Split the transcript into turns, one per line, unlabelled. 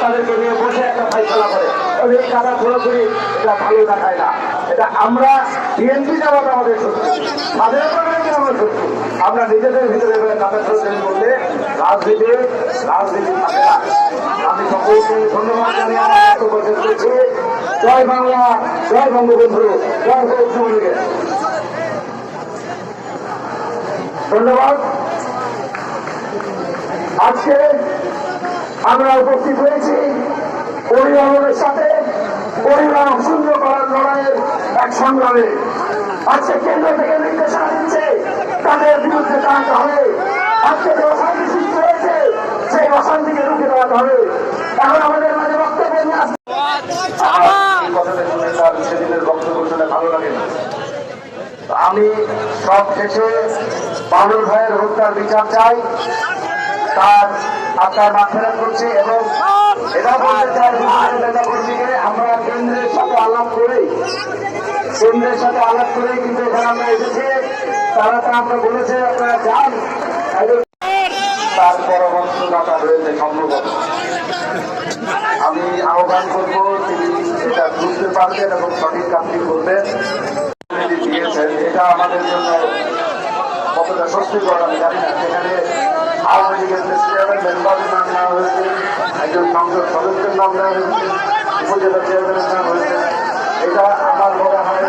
তাদেরকে নিয়ে বসে একটা ফাইসলা করে। এই কাদা ঘোরাঘুরি এটা ভালো দেখায় না। এটা আমরা বিএনপি যাওয়ার আমাদের শত্রু। স্বাধীনতা আমার শত্রু। আমরা নিজেদের ভিতরে কাদা ঘোরাঘুরি করলে রাজনীতি রাজনীতি থাকে না। আমি সকলকে ধন্যবাদ জানিয়ে আমার বক্তব্য শেষ করছি। জয় বাংলা, জয় বঙ্গবন্ধু, জয় হোক ধন্যবাদ। আজকে আমরা উপস্থিত হয়েছি। পরিবারের সাথে পরিবার শূন্য করার লড়াইয়ের এক সংগ্রামে। আজকে কেন্দ্র থেকে নির্দেশনা দিচ্ছে, তাদের বিরুদ্ধে দাঁড়াতে হবে। আজকে যে অশান্তি সৃষ্টি হয়েছে, সেই অশান্তিকে রুখে দেওয়াতে হবে। এখন আমাদের মাঝে বক্তব্য নিয়ে তার সেদিনের বক্তব্য ভালো লাগে আমি সব শেষে বাবুল ভাইয়ের হত্যার বিচার চাই। তার আত্মার মাফেরাত করছি এবং এটা বলতে চাই নেতা কর্মীকে, আমরা কেন্দ্রের সাথে আলাপ করেই, কেন্দ্রের সাথে আলাপ করেই কিন্তু এখানে আমরা এসেছি। তারা তো আমরা বলেছে, আপনারা যান। তার পরামর্শদাতা রয়েছে সম্ভবত। আমি আহ্বান করব, তিনি এটা বুঝতে পারবেন এবং সঠিক কাজটি করবেন। দিয়েছেন এটা আমাদের জন্য কতটা স্বস্তিকর, আমি জানি না, সেখানে একজন সংসদ সদস্যের নাম দেওয়া হয়েছে উপজেলা চেয়ারম্যানের নাম হয়েছে। এটা আমার বলা হয়